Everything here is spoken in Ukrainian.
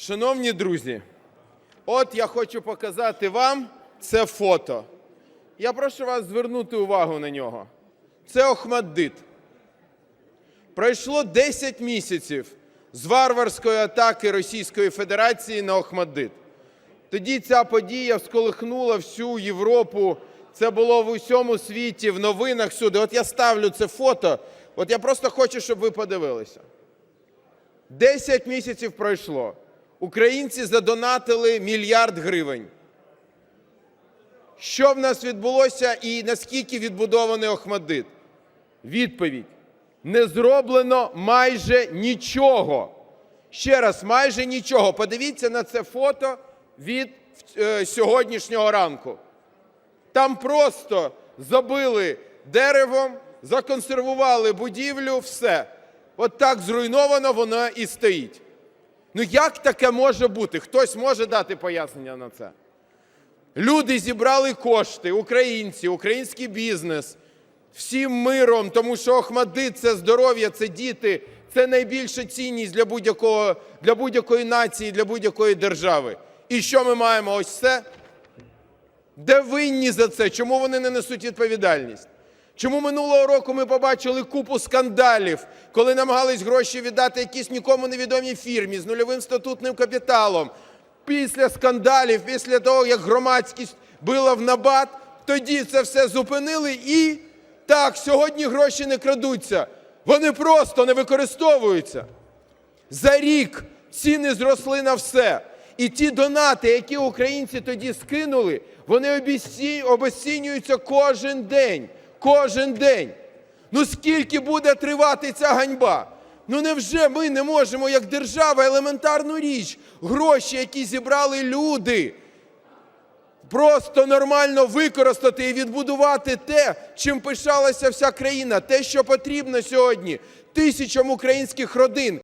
Шановні друзі, от я хочу показати вам це фото. Я прошу вас звернути увагу на нього. Це Охмаддит. Пройшло 10 місяців з варварської атаки Російської Федерації на Охмаддит. Тоді ця подія всколихнула всю Європу. Це було в усьому світі, в новинах всюди. От я ставлю це фото. От я просто хочу, щоб ви подивилися. 10 місяців пройшло. Українці задонатили мільярд гривень. Що в нас відбулося і наскільки відбудований Охмадит? Відповідь: не зроблено майже нічого. Ще раз, майже нічого. Подивіться на це фото від е, сьогоднішнього ранку. Там просто забили деревом, законсервували будівлю, все. От так зруйновано воно і стоїть. Ну як таке може бути? Хтось може дати пояснення на це? Люди зібрали кошти, українці, український бізнес, всім миром, тому що Охмадит – це здоров'я, це діти, це найбільша цінність для будь-якого, для будь-якої нації, для будь-якої держави. І що ми маємо? Ось це? Де винні за це? Чому вони не несуть відповідальність? Чому минулого року ми побачили купу скандалів, коли намагались гроші віддати якійсь нікому невідомій фірмі з нульовим статутним капіталом? Після скандалів, після того, як громадськість била в набат, тоді це все зупинили і так, сьогодні гроші не крадуться. Вони просто не використовуються. За рік ціни зросли на все. І ті донати, які українці тоді скинули, вони обесцінюються кожен день. Кожен день. Ну скільки буде тривати ця ганьба? Ну невже ми не можемо, як держава, елементарну річ, гроші, які зібрали люди, просто нормально використати і відбудувати те, чим пишалася вся країна, те, що потрібно сьогодні тисячам українських родин,